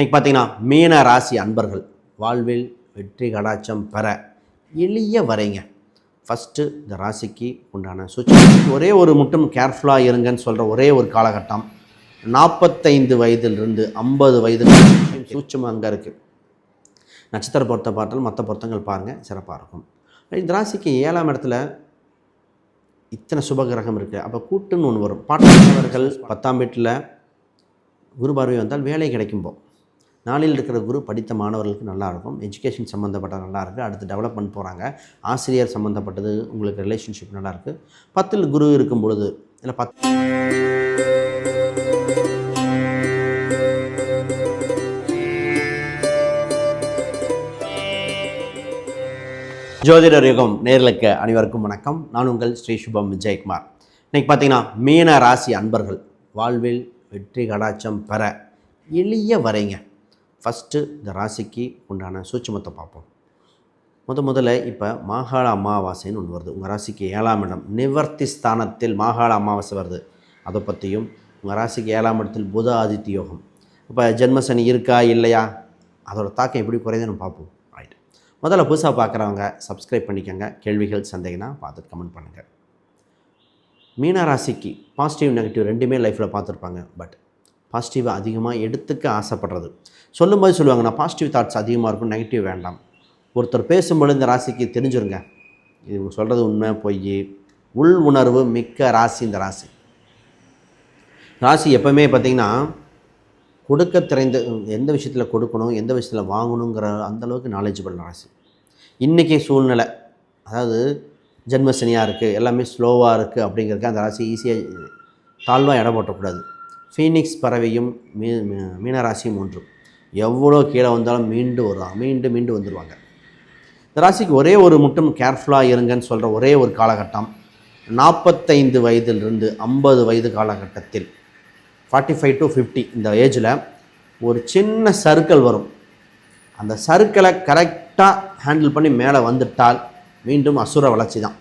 இன்றைக்கி பார்த்தீங்கன்னா மீன ராசி அன்பர்கள் வாழ்வில் வெற்றி கடாச்சம் பெற எளிய வரைங்க. ஃபஸ்ட்டு இந்த ராசிக்கு உண்டான சுச்சுவேஷன் ஒரே ஒரு மட்டும் கேர்ஃபுல்லாக இருங்கன்னு சொல்கிற ஒரே ஒரு காலகட்டம். நாற்பத்தைந்து வயதிலிருந்து ஐம்பது வயது சூட்சம் அங்கே இருக்குது நட்சத்திர பொருத்த பார்த்தாலும் மற்ற பொருத்தங்கள் பாருங்கள் சிறப்பாக இருக்கும். இந்த ராசிக்கு ஏழாம் இடத்துல இத்தனை சுபகிரகம் இருக்குது அப்போ கூட்டுன்னு ஒன்று வரும். பாட்டவர்கள் பத்தாம் வீட்டில் குரு பார்வை வந்தால் வேலை கிடைக்கும்போது நாளில் இருக்கிற குரு படித்த மாணவர்களுக்கு நல்லாயிருக்கும் எஜுகேஷன் சம்மந்தப்பட்ட நல்லாயிருக்கு அடுத்து டெவலப்மெண்ட் போகிறாங்க ஆசிரியர் சம்மந்தப்பட்டது உங்களுக்கு ரிலேஷன்ஷிப் நல்லாயிருக்கு பத்தில் குரு இருக்கும் பொழுது இல்லை பத் ஜோதிடர் யுகம் நேர்களுக்கு அனைவருக்கும் வணக்கம். நான் உங்கள் ஸ்ரீ சுபம் விஜயகுமார். இன்றைக்கி பார்த்தீங்கன்னா மீன ராசி அன்பர்கள் வாழ்வில் வெற்றி கடாச்சம் பெற எளிய வரைங்க. ஃபஸ்ட்டு இந்த ராசிக்கு உண்டான சூட்சமத்தை பார்ப்போம். முத முதல்ல இப்போ மாகாள அமாவாசைன்னு ஒன்று வருது. உங்கள் ராசிக்கு ஏழாம் இடம். நிவர்த்தி ஸ்தானத்தில் மாகாள அமாவாசை வருது. அதை பற்றியும் உங்கள் ராசிக்கு ஏழாம் இடத்தில் புத ஆதித்ய யோகம். இப்போ ஜென்மசனி இருக்கா இல்லையா? அதோட தாக்கம் எப்படி குறையுதுன்னு பார்ப்போம். ரைட் முதல்ல புதுசாக பார்க்குறவங்க சப்ஸ்கிரைப் பண்ணிக்கோங்க. கேள்விகள் சந்தேகம்னா பார்த்துட்டு கமெண்ட் பண்ணுங்கள் மீன ராசிக்கு பாசிட்டிவ் நெகட்டிவ் ரெண்டுமே லைஃப்பில் பார்த்துருப்பாங்க. பட் பாசிட்டிவை அதிகமாக எடுத்துக்க ஆசைப்படுறது. சொல்லும்போது சொல்லுவாங்க நான் பாசிட்டிவ் தாட்ஸ் அதிகமாக இருக்கும் நெகட்டிவ் வேண்டாம். ஒருத்தர் பேசும்பொழுது இந்த ராசிக்கு தெரிஞ்சுருங்க. இது சொல்கிறது உண்மை பொய் உள் உணர்வு மிக்க ராசி இந்த ராசி. ராசி எப்போவுமே பார்த்திங்கன்னா கொடுக்க திறந்த எந்த விஷயத்தில் கொடுக்கணும் எந்த விஷயத்தில் வாங்கணுங்கிற அந்த அளவுக்கு நாலேஜபிள் ராசி. இன்றைக்கி சூழ்நிலை அதாவது ஜென்மசனியாக இருக்குது எல்லாமே ஸ்லோவாக இருக்குது அப்படிங்கிறதுக்கு அந்த ராசி ஈஸியாக தாழ்வாக இடம் போட்டக்கூடாது. ஃபீனிக்ஸ் பறவையும் மீ மீனராசியும் ஒன்றும் எவ்வளோ கீழே வந்தாலும் மீண்டு வருவாங்க மீண்டு மீண்டு வந்துடுவாங்க இந்த ராசிக்கு ஒரே ஒரு மட்டும் கேர்ஃபுல்லாக இருங்கன்னு சொல்கிற ஒரே ஒரு காலகட்டம். நாற்பத்தைந்து வயதிலிருந்து ஐம்பது வயது காலகட்டத்தில் ஃபார்ட்டி ஃபைவ் டு ஃபிஃப்டி இந்த ஏஜில் ஒரு சின்ன சர்க்கிள் வரும். அந்த சர்க்கிளை கரெக்டாக ஹேண்டில் பண்ணி மேலே வந்துட்டால் மீண்டும் அசுர வளர்ச்சி தான்.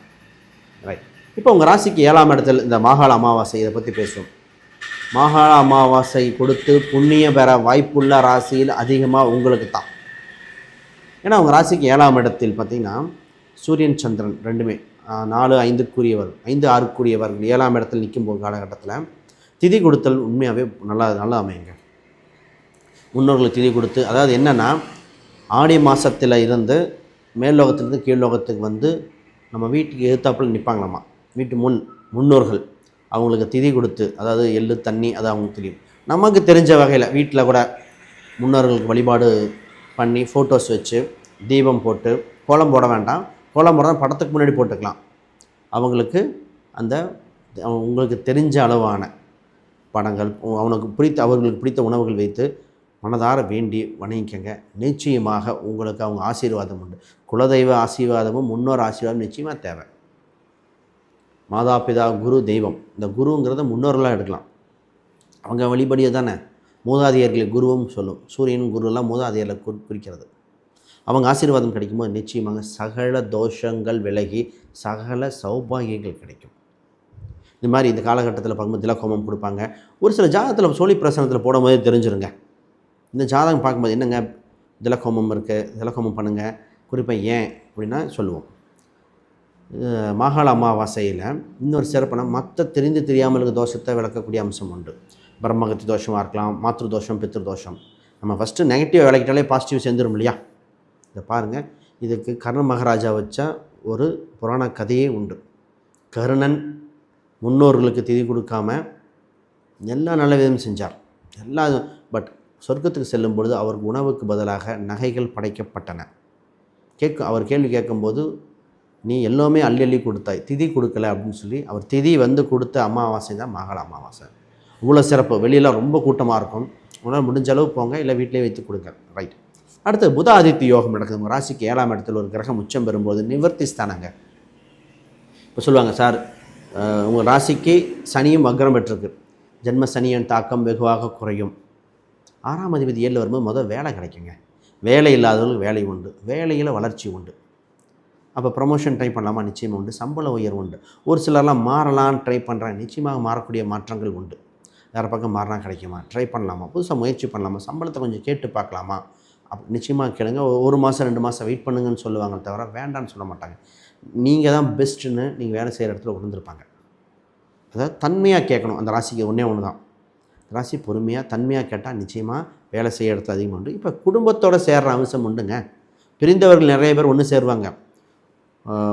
ரைட் இப்போ உங்கள் ராசிக்கு ஏழாம் இடத்தில் இந்த மாகாள அமாவாசை இதை பற்றி பேசுவோம். மாகாள அமாவாசை கொடுத்து புண்ணிய பெற வாய்ப்புள்ள ராசியில் அதிகமாக உங்களுக்கு தான் ஏன்னா உங்கள் ராசிக்கு ஏழாம் இடத்தில் பார்த்தீங்கன்னா சூரியன் சந்திரன் ரெண்டுமே நாலு ஐந்துக்குரியவர் ஐந்து ஆறுக்குரியவர் ஏழாம் இடத்தில் நிற்கும் போது காலகட்டத்தில் திதி கொடுத்தல் உண்மையாகவே நல்லா நல்லா அமையுங்க. முன்னோர்களுக்கு திதி கொடுத்து அதாவது என்னென்னா ஆடி மாதத்தில் இருந்து மேல் லோகத்திலிருந்து கீழ் லோகத்துக்கு வந்து நம்ம வீட்டுக்கு எதிர்த்தாப்பில் நிற்பாங்களாம்மா வீட்டு முன் முன்னோர்கள். அவங்களுக்கு திதி கொடுத்து அதாவது எள்ளு தண்ணி அது அவங்களுக்கு தெரியும். நமக்கு தெரிஞ்ச வகையில் வீட்டில் கூட முன்னோர்களுக்கு வழிபாடு பண்ணி ஃபோட்டோஸ் வச்சு தீபம் போட்டு கோலம் போட வேண்டாம். கோலம் போட படத்துக்கு முன்னாடி போட்டுக்கலாம். அவங்களுக்கு அந்த உங்களுக்கு தெரிஞ்ச அளவான படங்கள் அவனுக்கு பிடித்த அவர்களுக்கு பிடித்த உணவுகள் வைத்து மனதார வேண்டி வணங்கிக்கங்க. நிச்சயமாக உங்களுக்கு அவங்க ஆசீர்வாதம் உண்டு. குலதெய்வ ஆசீர்வாதமும் முன்னோர் ஆசீர்வாதம் நிச்சயமாக தேவை. மாதா பிதா குரு தெய்வம். இந்த குருங்கிறத முன்னோர்களாக எடுக்கலாம். அவங்க வழிபடியே தானே? மூதாதையர்களை குருவும் சொல்லும். சூரியனும் குருலாம் மூதாதையர்களை குறி குறிக்கிறது. அவங்க ஆசீர்வாதம் கிடைக்கும்போது நிச்சயமாக சகல தோஷங்கள் விலகி சகல சௌபாகியங்கள் கிடைக்கும். இந்த மாதிரி இந்த காலகட்டத்தில் பார்க்கும்போது திலகோமம் கொடுப்பாங்க. ஒரு சில ஜாதகத்தில் சோழி பிரசனத்தில் போடும்போதே தெரிஞ்சிருங்க. இந்த ஜாதகம் பார்க்கும்போது என்னங்க? திலக்கோமம் இருக்குது திலக்கோமம் பண்ணுங்கள் குறிப்பாக ஏன்? அப்படின்னா சொல்லுவோம். மாகாள அமாவாசையில் இன்னொரு சிறப்புனா மற்ற தெரிந்து தெரியாமல் இருக்க தோஷத்தை விளக்கக்கூடிய அம்சம் உண்டு. பிரம்மகத்தி தோஷமாக இருக்கலாம் மாத்ரு தோஷம் பித்ரு தோஷம் நம்ம ஃபஸ்ட்டு நெகட்டிவ் விளக்கிட்டாலே பாசிட்டிவ் சேர்ந்துடும் இல்லையா? இதை பாருங்கள் இதுக்கு கர்ண மகாராஜா வச்ச ஒரு புராண கதையே உண்டு. கருணன் முன்னோர்களுக்கு திதி கொடுக்காம எல்லா நல்ல விதமும் செஞ்சார். எல்லா பட் சொர்க்கத்துக்கு செல்லும் பொழுது அவருக்கு உணவுக்கு பதிலாக நகைகள் படைக்கப்பட்டன. கேட்க அவர் கேள்வி கேட்கும்போது நீ எல்லாமே அள்ளி அள்ளி கொடுத்தாய். திதி கொடுக்கல அப்படின்னு சொல்லி அவர் திதி வந்து கொடுத்த அமாவாசை தான் மகள அமாவாசை. இவ்வளோ சிறப்பு. வெளியில் ரொம்ப கூட்டமாக இருக்கும். உங்களால் முடிஞ்ச அளவு போங்க. இல்லை வீட்டிலே வைத்து கொடுங்க. ரைட் அடுத்து புத ஆதித்ய யோகம் நடக்குது. உங்கள் ராசிக்கு ஏழாம் இடத்துல ஒரு கிரகம் உச்சம் பெறும்போது நிவர்த்தி ஸ்தானங்க. இப்போ சொல்லுவாங்க சார் உங்கள் ராசிக்கு சனியும் வக்ரம் பெற்றிருக்கு. ஜென்ம சனியின் தாக்கம் வெகுவாக குறையும். ஆறாம் அதிபதி ஏழில் வரும்போது முதல் வேலை கிடைக்குங்க. வேலை இல்லாதவர்களுக்கு வேலை உண்டு. வேலையில் வளர்ச்சி உண்டு. அப்போ ப்ரமோஷன் ட்ரை பண்ணலாமா? நிச்சயம் உண்டு. சம்பள உயர்வு உண்டு. ஒரு சிலர்லாம் மாறலான்னு ட்ரை பண்ணுறாங்க நிச்சயமாக மாறக்கூடிய மாற்றங்கள் உண்டு. வேறு பக்கம் மாறினா கிடைக்குமா? ட்ரை பண்ணலாமா? புதுசாக முயற்சி பண்ணலாமா? சம்பளத்தை கொஞ்சம் கேட்டு பார்க்கலாமா? அப் நிச்சயமாக கேளுங்க. ஒரு மாதம் ரெண்டு மாதம் வெயிட் பண்ணுங்கன்னு சொல்லுவாங்க தவிர வேண்டான்னு சொல்ல மாட்டாங்க. நீங்கள் தான் பெஸ்ட்டுன்னு நீங்கள் வேலை செய்கிற இடத்துல உணர்ந்துருப்பாங்க. அதாவது தன்மையாக கேட்கணும். அந்த ராசிக்கு ஒன்றே ஒன்று தான். ராசி பொறுமையாக தன்மையாக கேட்டால் நிச்சயமாக வேலை செய்ய இடத்துல அதிகமாக உண்டு. இப்போ குடும்பத்தோடு சேர்கிற அம்சம் உண்டுங்க. பிரிந்தவர்கள் நிறைய பேர் ஒன்று சேருவாங்க.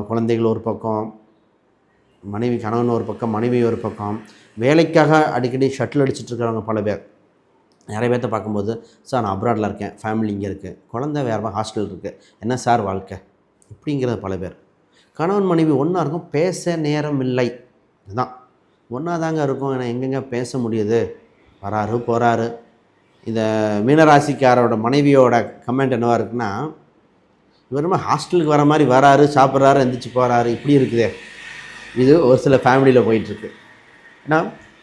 குழந்தைகள் ஒரு பக்கம் மனைவி கணவன் ஒரு பக்கம் மனைவி ஒரு பக்கம். வேலைக்காக அடிக்கடி ஷட்டில் அடிச்சிட்ருக்கிறவங்க பல பேர். நிறைய பேர்த்த பார்க்கும்போது சார் நான் அப்ராடில் இருக்கேன். ஃபேமிலி இங்கே இருக்குது குழந்தை வேறு ஹாஸ்டல் இருக்குது என்ன சார் வாழ்க்கை? இப்படிங்கிறது பல பேர். கணவன் மனைவி ஒன்றா இருக்கும் பேச நேரம் இல்லை. இதுதான். ஒன்றா தாங்க இருக்கும். ஏன்னா எங்கெங்க பேச முடியுது? வராரு போகிறாரு இந்த மீனராசிக்காரோட மனைவியோட கமெண்ட் என்னவாக இருக்குன்னா இவருமே ஹாஸ்டலுக்கு வர மாதிரி வராரு சாப்பிட்றாரு எந்திரிச்சு போகிறாரு இப்படி இருக்குதே. இது ஒரு சில ஃபேமிலியில் போயிட்டுருக்கு. ஏன்னா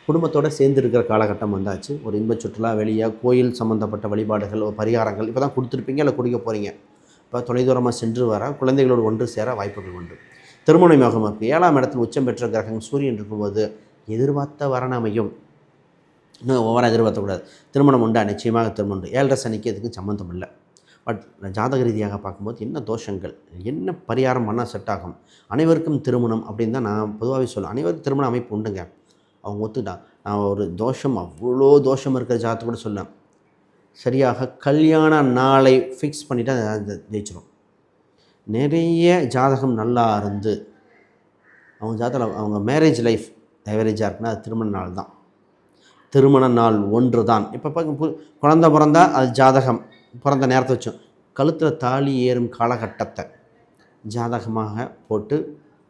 குடும்பத்தோடு சேர்ந்து இருக்கிற காலகட்டம் வந்தாச்சு. ஒரு இன்ப சுற்றுலா வெளியாக கோயில் சம்மந்தப்பட்ட வழிபாடுகள் பரிகாரங்கள் இப்போ தான் கொடுத்துருப்பீங்க இல்லை குடிக்க போகிறீங்க இப்போ தொலைதூரமாக சென்று வர குழந்தைகளோடு ஒன்று சேர வாய்ப்புகள் உண்டு. திருமண யோகம் இருக்குது ஏழாம் இடத்தில் உச்சம் பெற்ற கிரகம் சூரியன் இருக்கும்போது எதிர்பார்த்த வரன் அமையும். இன்னும் ஓவராக எதிர்பார்த்தக்கூடாது திருமணம் உண்டா? நிச்சயமாக திருமணம் உண்டு. ஏழரை சனிக்கு இதுக்கு சம்மந்தம் இல்லை. பட் ஜாதக ரீதியாக பார்க்கும்போது என்ன தோஷங்கள் என்ன பரிகாரம் பண்ணால் செட் ஆகும் அனைவருக்கும் திருமணம் அப்படின்னு தான் நான் பொதுவாகவே சொல்லுவேன். அனைவருக்கும் திருமண அமைப்பு உண்டுங்க. அவங்க ஒத்துட்டா நான் ஒரு தோஷம் அவ்வளோ தோஷம் இருக்கிற ஜாதகத்தை கூட சொல்லேன் சரியாக கல்யாண நாளை ஃபிக்ஸ் பண்ணிவிட்டு அதை ஜெயிச்சிடும் நிறைய ஜாதகம் நல்லா இருந்து அவங்க ஜாதகம் அவங்க மேரேஜ் லைஃப் ஆவரேஜாக இருக்குன்னா அது திருமண நாள் தான். திருமண நாள் ஒன்று தான். இப்போ குழந்த பிறந்தால் பிறந்தா அது ஜாதகம். பிறந்த நேரத்தை வச்சோம். கழுத்தில் தாலி ஏறும் காலகட்டத்தை ஜாதகமாக போட்டு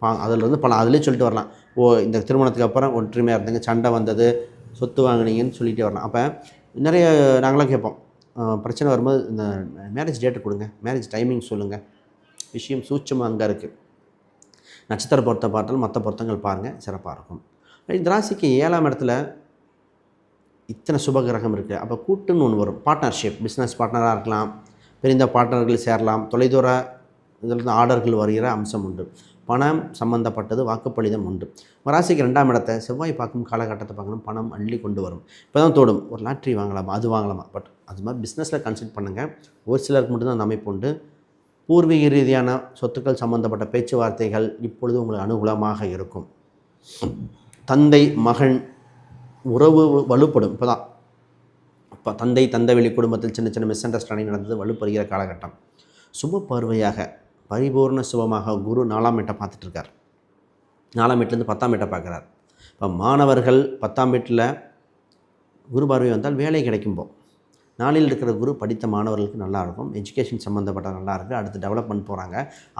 பா அதிலிருந்து பல அதிலே சொல்லிட்டு வரலாம். ஓ இந்த திருமணத்துக்கு அப்புறம் ஒற்றுமையாக இருந்தீங்க சண்டை வந்தது சொத்து வாங்குனீங்கன்னு சொல்லிட்டு வரலாம். அப்போ நிறைய நாங்களாம் கேட்போம். பிரச்சனை வரும்போது இந்த மேரேஜ் டேட்டு கொடுங்க மேரேஜ் டைமிங் சொல்லுங்கள் விஷயம் சூட்சமாக அங்கே இருக்குது நட்சத்திர பொருத்த பார்த்தாலும் மற்ற பொருத்தங்கள் பாருங்கள் சிறப்பாக இருக்கும். இந்த ராசிக்கு ஏழாம் இடத்துல இத்தனை சுபகிரகம் இருக்குது அப்போ கூட்டுன்னு ஒன்று வரும். பார்ட்னர்ஷிப் பிஸ்னஸ் பார்ட்னராக இருக்கலாம். பிரிந்த பார்ட்னர்கள் சேரலாம். தொலைதூர இதிலிருந்து ஆர்டர்கள் வருகிற அம்சம் உண்டு. பணம் சம்பந்தப்பட்டது வாக்குப்பளிதம் உண்டு. ராசிக்கு ரெண்டாம் இடத்தை செவ்வாய் பார்க்கும் காலகட்டத்தை பார்க்கணும். பணம் அள்ளி கொண்டு வரும். இப்போ தான் தோடும். ஒரு லாட்ரி வாங்கலாமா அது வாங்கலாமா? பட் அது மாதிரி பிஸ்னஸில் கன்சல்ட் பண்ணுங்கள் ஒரு சிலருக்கு மட்டும்தான் அந்த அமைப்பு உண்டு. பூர்வீக ரீதியான சொத்துக்கள் சம்பந்தப்பட்ட பேச்சுவார்த்தைகள் இப்பொழுது உங்களுக்கு அனுகூலமாக இருக்கும். தந்தை மகன் உறவு வலுப்படும். இப்போ தான் இப்போ தந்தை தந்தவெளி குடும்பத்தில் சின்ன சின்ன மிஸ் அண்டர்ஸ்டாண்டிங் நடந்தது வலுப்பெறுகிற காலகட்டம். சுப பார்வையாக பரிபூர்ண சுபமாக குரு நாலாம் வீட்டை பார்த்துட்ருக்கார் நாலாம் எட்டுலேருந்து பத்தாம் வீட்டை பார்க்குறார். இப்போ மாணவர்கள் பத்தாம் வீட்டில் குரு பார்வை வந்தால் வேலை கிடைக்கும்போது நாளில் இருக்கிற குரு படித்த மாணவர்களுக்கு நல்லாயிருக்கும் எஜுகேஷன் சம்மந்தப்பட்ட நல்லாயிருக்கு அடுத்து டெவலப்மெண்ட் போகிறாங்க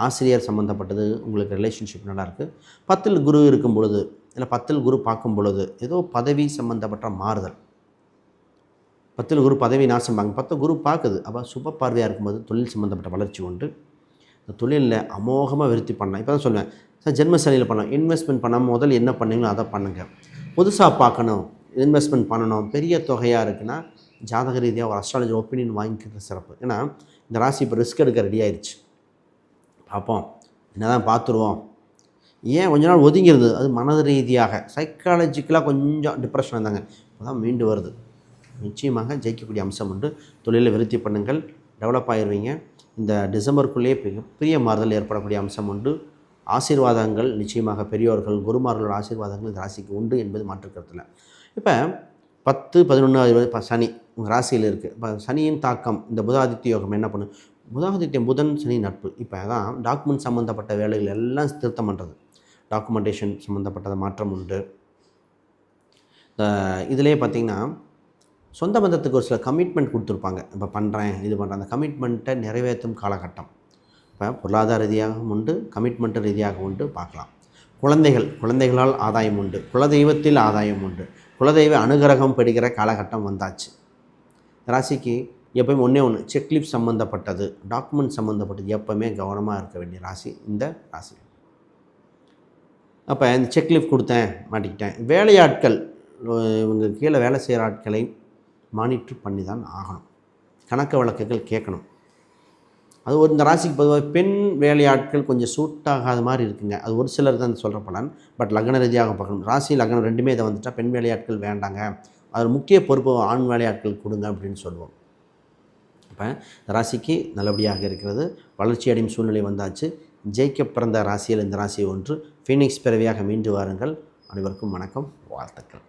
ஆசிரியர் சம்மந்தப்பட்டது உங்களுக்கு ரிலேஷன்ஷிப் நல்லாயிருக்கு பத்தில் குரு இருக்கும் பொழுது இல்லை பத்தில் குரு பார்க்கும் பொழுது ஏதோ பதவி சம்மந்தப்பட்ட மாறுதல். பத்தில் குரு பதவி நாசம் பாங்க. பத்து குரு பார்க்குது. அப்போ சுப பார்வையாக இருக்கும்போது தொழில் சம்மந்தப்பட்ட வளர்ச்சி உண்டு. இந்த தொழிலில் அமோகமாக விருத்தி பண்ணலாம். இப்போ தான் சொல்லுவேன். சார் ஜென்ம பண்ணலாம். இன்வெஸ்ட்மெண்ட் பண்ணால் முதல் என்ன பண்ணீங்களோ அதை பண்ணுங்கள் புதுசாக பார்க்கணும். இன்வெஸ்ட்மெண்ட் பண்ணணும். பெரிய தொகையாக இருக்குன்னா ஜாதக ரீதியாக ஒரு அஸ்ட்ராலஜி ஒப்பீனியன் வாங்கிக்கிற சிறப்பு. ஏன்னா இந்த ராசி இப்போ ரிஸ்க் எடுக்க ரெடி ஆயிடுச்சு. பார்ப்போம் என்ன தான் பார்த்துருவோம். ஏன் கொஞ்ச நாள் ஒதுங்கிருது அது மனது ரீதியாக. சைக்காலஜிக்கலாக கொஞ்சம் டிப்ரெஷன் இருந்தாங்க இப்போ தான் மீண்டு வருது. நிச்சயமாக ஜெயிக்கக்கூடிய அம்சம் உண்டு. தொழிலில் விருத்தி பண்ணுங்கள். டெவலப் ஆயிடுவீங்க இந்த டிசம்பருக்குள்ளேயே மிகப்பெரிய மாறுதல் ஏற்படக்கூடிய அம்சம் உண்டு. ஆசீர்வாதங்கள் நிச்சயமாக பெரியோர்கள் குருமார்களோட ஆசீர்வாதங்கள் இந்த ராசிக்கு உண்டு என்பது மாற்றுக்கருத்தில். இப்போ பத்து பதினொன்றாவது இப்போ சனி உங்கள் ராசியில் இருக்குது இப்போ சனியின் தாக்கம் இந்த புதாதித்ய யோகம் என்ன பண்ணும்? புதாதித்யம் புதன் சனி நட்பு. இப்போ தான் டாக்குமெண்ட் சம்மந்தப்பட்ட வேலைகள் எல்லாம் திருத்தம் பண்ணுறது டாக்குமெண்டேஷன் சம்மந்தப்பட்டதை மாற்றம் உண்டு. இந்த இதிலே பார்த்திங்கன்னா சொந்த பந்தத்துக்கு ஒரு சில கமிட்மெண்ட் கொடுத்துருப்பாங்க. இப்போ பண்ணுறேன் இது பண்ணுறேன் அந்த கமிட்மெண்ட்டை நிறைவேற்றும் காலகட்டம். இப்போ பொருளாதார ரீதியாகவும் உண்டு கமிட்மெண்ட் ரீதியாகவும் உண்டு பார்க்கலாம். குழந்தைகள் குழந்தைகளால் ஆதாயம் உண்டு. குலதெய்வத்தில் ஆதாயம் உண்டு. குலதெய்வ அனுகிரகம் பெறுகிற காலகட்டம் வந்தாச்சு. ராசிக்கு எப்பயுமே ஒன்றே ஒன்று செக்லிப் சம்மந்தப்பட்டது டாக்குமெண்ட் சம்மந்தப்பட்டது எப்போவுமே கவனமாக இருக்க வேண்டிய ராசி இந்த ராசி. அப்போ இந்த செக்லிப் கொடுத்தேன் மாட்டிக்கிட்டேன். வேலையாட்கள் இவங்க கீழே வேலை செய்கிற ஆட்களை மானிட்டர் பண்ணி தான் ஆகணும். கணக்கு வழக்குகள் கேட்கணும். அது ஒரு இந்த ராசிக்கு பொதுவாக பெண் வேலையாட்கள் கொஞ்சம் சூட் ஆகாத மாதிரி இருக்குங்க. அது ஒரு சிலர் தான் சொல்கிற பலன். பட் லக்ன ரீதியாக பார்க்கணும். ராசி லக்னம் ரெண்டுமே இதை வந்துட்டால் பெண் வேலையாட்கள் வேண்டாங்க. அதில் முக்கிய பொறுப்பு ஆண் வேலையாட்கள் கொடுங்க அப்படின்னு சொல்லுவோம். இப்போ இந்த ராசிக்கு நல்லபடியாக இருக்கிறது. வளர்ச்சி அடையும் சூழ்நிலை வந்தாச்சு. ஜெயிக்க பிறந்த ராசியில் இந்த ராசி ஒன்று. ஃபீனிக்ஸ் பிறவியாக மீண்டு வாருங்கள். அனைவருக்கும் வணக்கம். வாழ்த்துக்கள்.